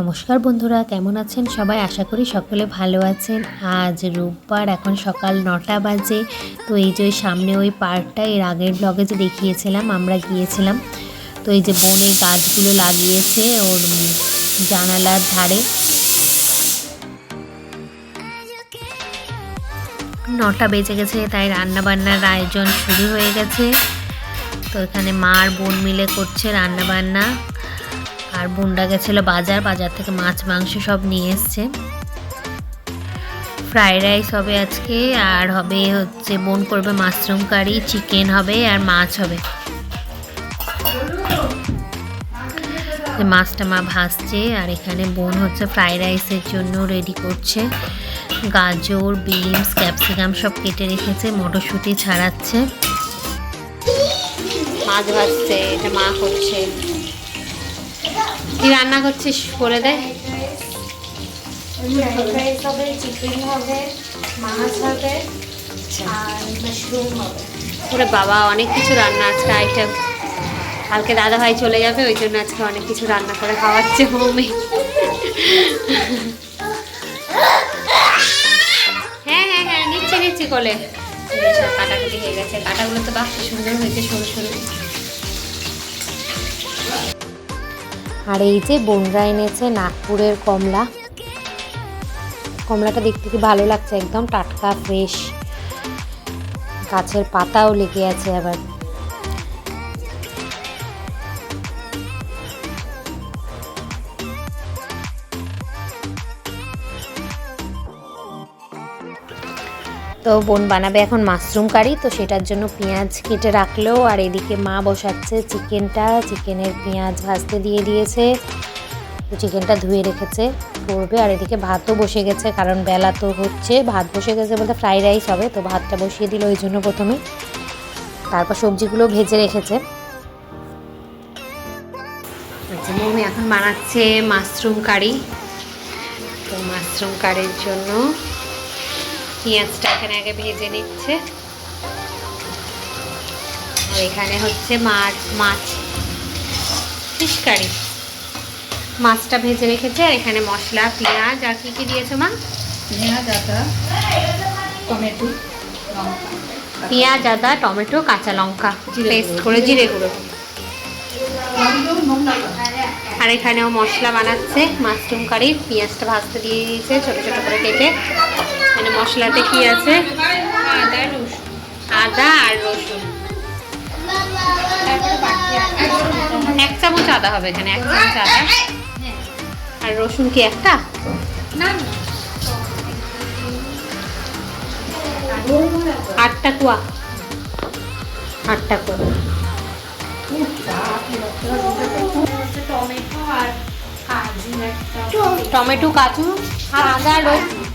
নমস্কার বন্ধুরা, কেমন আছেন সবাই? আশা করি সকলে ভালো আছেন। আজ রোববার, এখন সকাল নটা বাজে। তো এই যে সামনে ওই পার্কটা, এর আগের ব্লগে যে দেখিয়েছিলাম, আমরা গিয়েছিলাম। তো এই যে বনে গাছগুলো লাগিয়েছে ওর জানালার ধারে। নটা বেজে গেছে, তাই রান্না বান্নার আয়োজন শুরু হয়ে গেছে। তো এখানে মা আর বোন মিলে করছে রান্না বান্না আর বোনটা গেছিল বাজার বাজার থেকে মাছ, মাংস সব নিয়ে এসছে। ফ্রাইড রাইস হবে আজকে, আর হবে হচ্ছে বোন করবে মাশরুম কারি, চিকেন হবে আর মাছ হবে। মাছটা মা ভাজছে, আর এখানে বোন হচ্ছে ফ্রাইড রাইসের জন্য রেডি করছে। গাজর, বিনস, ক্যাপসিকাম সব কেটে রেখেছে, মটরশুঁটি ছাড়াচ্ছে। মাছ ভাজছে, এটা মা করছে। কি রান্না করছিস বলে দে। হবে চিকেন হবে মাছ হবে আর মাশরুম হবে। ওরে বাবা অনেক কিছু রান্না আজকে আইটেম কালকে দাদা ভাই চলে যাবে ওই জন্য আজকে অনেক কিছু রান্না করে খাওয়াচ্ছে মম্মি হ্যাঁ হ্যাঁ হ্যাঁ নিচ্ছি নিচ্ছি কোলে। কাটাকুটি হয়ে গেছে। কাটাগুলো তো বাহ সুন্দর হয়েছে সরু সরু। আর এই যে বোনরা এনেছে নাগপুরের কমলা। কমলাটা দেখতে কি ভালো লাগছে, একদম টাটকা ফ্রেশ গাছের পাতাও লেগে আছে আবার। তো বোন বানাবে এখন মাশরুম কারি, তো সেটার জন্য পেঁয়াজ কেটে রাখল। আর এদিকে মা বসাচ্ছে চিকেনটা, চিকেনের পেঁয়াজ ভাজতে দিয়ে দিয়েছে। তো চিকেনটা ধুয়ে রেখেছে, করবে। আর এদিকে ভাতও বসে গেছে, কারণ বেলা তো হচ্ছে। ভাত বসে গেছে বলতে ফ্রাইড রাইস হবে, তো ভাতটা বসিয়ে দিল ওই জন্য প্রথমে। তারপর সবজিগুলো ভেজে রেখেছে। আচ্ছা মমি এখন বানাচ্ছে মাশরুম কারি। তো মাশরুম কারির জন্য পেঁয়াজটা এখানে আগে ভেজে নিচ্ছে। আর এখানে হচ্ছে মাছ মাছ। Fish curry. মাছটা ভেজে রেখেছে আর এখানে মশলা পেঁয়াজ আর কী কী দিয়েছে মা? পেঁয়াজ আদা টমেটো লঙ্কা। পেঁয়াজ আদা টমেটো কাঁচা লঙ্কা পেস্ট করে জিরে গুঁড়ো। আর এখানেও মশলা বানাচ্ছে মাশরুম কারি। পেঁয়াজটা ভাজতে দিয়ে দিয়েছে ছোটো ছোটো করে কেটে। এখানে মশলাতে কি আছে? আদা আর রসুন। এক চামচ আদা হবে এখানে এক চামচ আদা। আর রসুন কি একটা? না আটটা কুয়া। আটটা কুয়া। টমেটো কাজু আর আদা আর রসুন।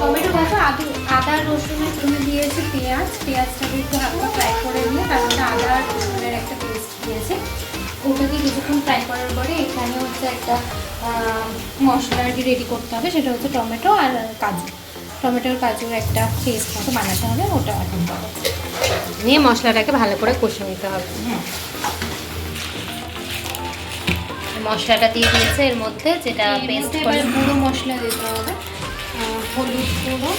টমেটো কাঁচা আদু আদা রসুনের তুমি দিয়েছে পেঁয়াজ। পেঁয়াজটাকে একটু হালকা ফ্রাই করে নিয়ে তার মধ্যে আদা আর রসুনের একটা পেস্ট দিয়েছে। ওটাকে কিছুক্ষণ ফ্রাই করার পরে এখানে হচ্ছে একটা মশলা আর কি রেডি করতে হবে সেটা হচ্ছে টমেটো আর কাজু। টমেটোর কাজুর একটা পেস্ট মতো বানাতে হবে ওটা এখন নিয়ে মশলাটাকে ভালো করে কষে নিতে হবে। হ্যাঁ। মশলাটা দিয়ে দিয়েছে এর মধ্যে যেটা পেস্ট গুঁড়ো মশলা দিতে হবে। হলুদ গুঁড়ো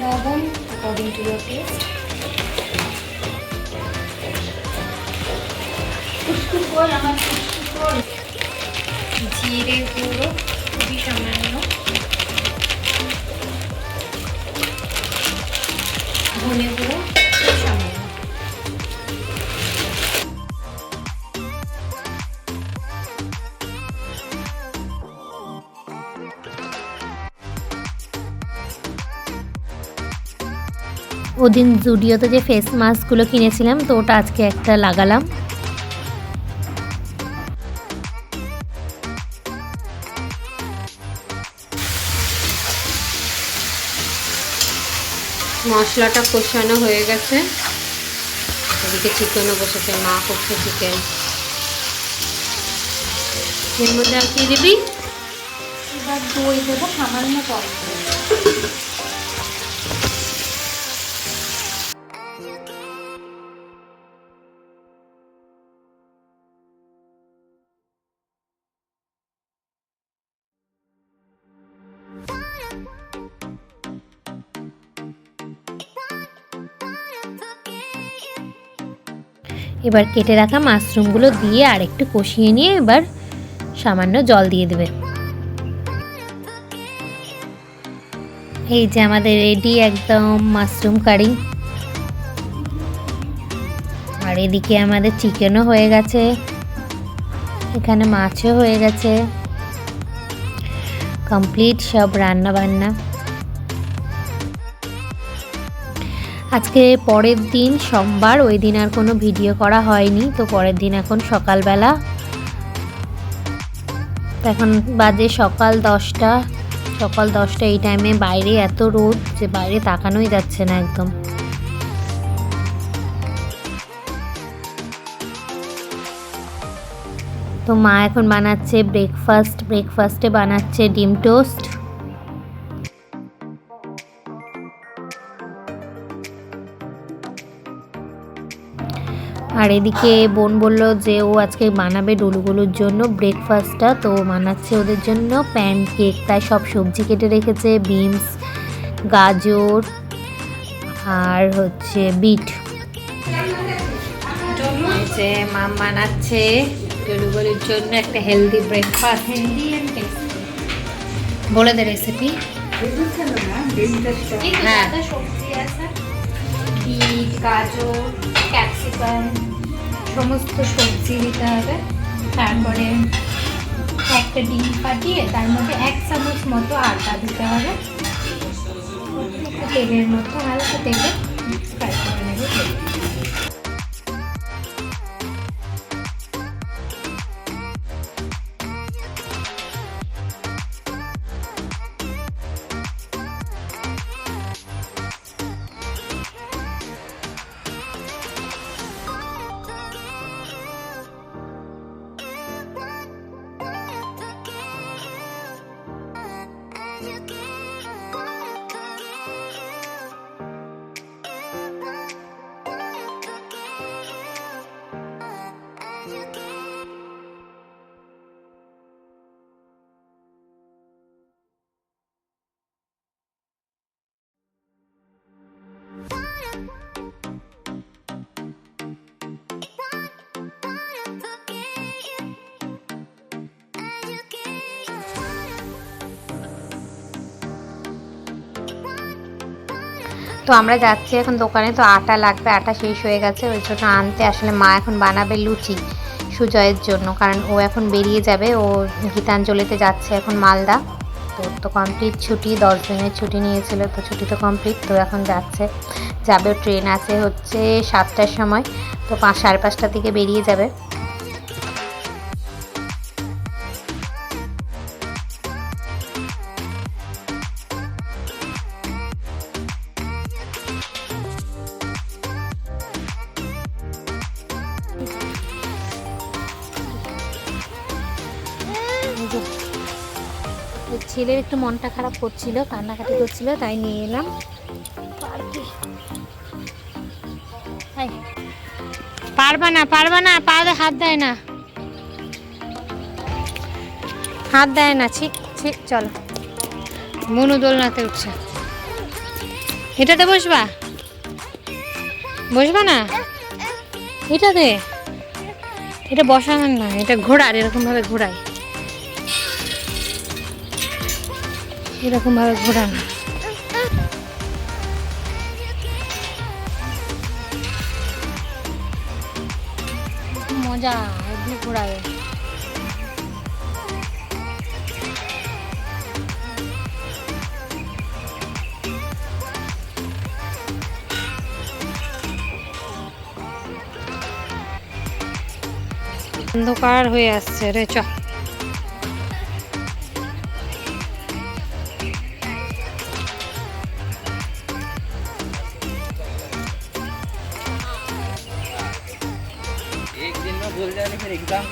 লবণ অ্যাকর্ডিং টু ইয়োর টেস্ট জিরে গুঁড়ো খুবই সামান্য। ওদিন জুডিওতে যে ফেস মাস্কগুলো কিনেছিলাম তো ওটা আজকে একটা লাগালাম। মশলাটা কষানো হয়ে গেছে। এদিকে চিকেনও বসেছে মা করছে চিকেন এর মধ্যে আর কি দিবি? এবার দই দেবো সামান্য টক এবার কেটে রাখা মাশরুমগুলো দিয়ে আর একটু কষিয়ে নিয়ে এবার সামান্য জল দিয়ে দেবে। এই যে আমাদের রেডি একদম মাশরুম কারি। আর এদিকে আমাদের চিকেনও হয়ে গেছে। এখানে মাছও হয়ে গেছে। কমপ্লিট সব রান্না বান্না আজকে পরের দিন সোমবার, ওই দিন আর কোনো ভিডিও করা হয়নি, তো পরের দিন এখন সকালবেলা। এখন বাজে সকাল দশটা সকাল দশটা এই টাইমে বাইরে এত রোদ যে বাইরে তাকানোই যাচ্ছে না একদম। তো মা এখন বানাচ্ছে ব্রেকফাস্ট ব্রেকফাস্টে বানাচ্ছে ডিম টোস্ট আর এদিকে বোন বলল যে ও আজকে বানাবে ডলুগুলোর জন্য ব্রেকফাস্টটা তো বানাচ্ছে ওদের জন্য প্যান কেক তাই সব সবজি কেটে রেখেছে বিনস গাজর আর হচ্ছে বিট যে মাম বানাচ্ছে ডলুগুলির জন্য একটা হেলদি ব্রেকফাস্ট হেলদি বলে দে রেসিপি হ্যাঁ। সবজি আছে। বিট, গাজর, ক্যাপসিকাম, সমস্ত সবজি দিতে হবে। তারপরে একটা ডিম পাঠিয়ে তার মধ্যে এক চামচ মতো আটা দিতে হবে। তেলের মতো, হালকা তেলে ফ্রাই করে নেবে। তো আমরা যাচ্ছি এখন দোকানে, তো আটা লাগবে, আটা শেষ হয়ে গেছে, ওই জন্য আনতে আসলে মা এখন বানাবে লুচি সুজয়ের জন্য, কারণ ও এখন বেরিয়ে যাবে, ও গীতাঞ্জলিতে যাচ্ছে এখন মালদা। তো তো কমপ্লিট ছুটি, দশ দিনের ছুটি নিয়েছিল, তো ছুটি তো কমপ্লিট তো এখন যাচ্ছে। যাবে, ট্রেন আছে হচ্ছে সাতটার সময়, তো পাঁচ, সাড়ে পাঁচটার দিকে বেরিয়ে যাবে। ছেলের একটু মনটা খারাপ করছিল, কান্নাকাটি করছিল, তাই নিয়ে এলাম। পারবা না পারবা না পায়ে হাত দেয় না। হাত দেয় না ছি ছি চলো। মনু দোলনাতে উঠছে। এটাতে বসবা? বসবা না? এটাতে? এটা বসানোর না, এটা ঘোড়ার এরকম ভাবে এরকম ভাবে ঘোরানো। মজা এগুলো ঘোরায় অন্ধকার হয়ে আসছে রে চ Rick, tá?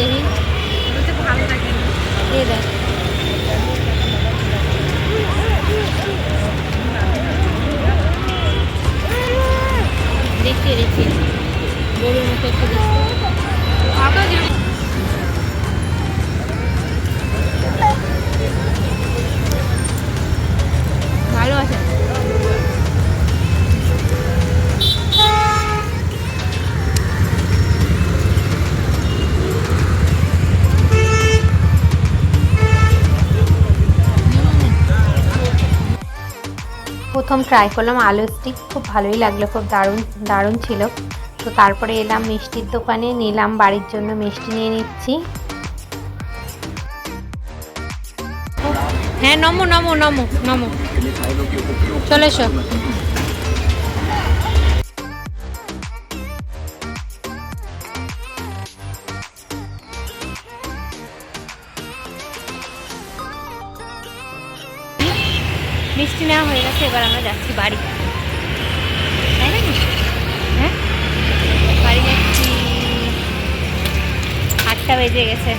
দেখি। ভালো লাগে এই দেখ। দেখছি দেখছি। গরুর মতো একটু দেখছি। প্রথম ট্রাই করলাম আলু স্টিক খুব ভালোই লাগল, খুব দারুণ দারুণ ছিল। তো তারপরে এলাম মিষ্টির দোকানে, নিলাম বাড়ির জন্য মিষ্টি নিয়ে নিচ্ছি। হ্যাঁ নমো নমো নমো নমো। চলে এসো। মিষ্টি নেওয়া হয়ে গেছে এবার আমরা যাচ্ছি বাড়ি। হ্যাঁ? বাড়ি যাচ্ছি আটটা বেজে গেছে।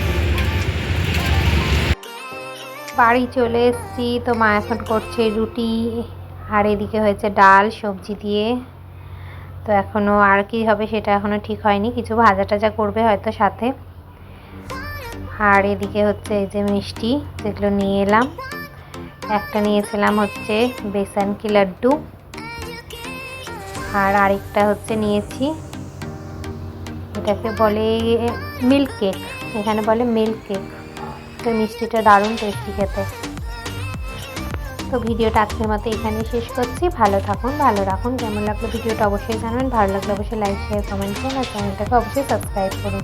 বাড়ি চলে এসেছি, তো মা এখন করছে রুটি, আর এদিকে হয়েছে ডাল, সবজি দিয়ে। তো এখনও আর কি হবে সেটা এখনও ঠিক হয়নি, কিছু ভাজা টাজা করবে হয়তো সাথে। আর এদিকে হচ্ছে এই যে মিষ্টি, যেগুলো নিয়ে এলাম। একটা নিয়েছিলাম হচ্ছে বেসন কি লাড্ডু। আর আরেকটা হচ্ছে নিয়েছি, এটাকে বলে মিল্ক কেক। এখানে বলে মিল্ক কেক। তো মিষ্টিটা দারুণ টেস্টি খেতে। তো ভিডিওটা আজকের মতো এখানেই শেষ করছি। ভালো থাকুন, ভালো রাখুন। কেমন লাগল ভিডিওটা অবশ্যই জানাবেন। ভালো লাগলে অবশ্যই লাইক শেয়ার কমেন্ট করুন। আর চ্যানেলটাকে অবশ্যই সাবস্ক্রাইব করুন।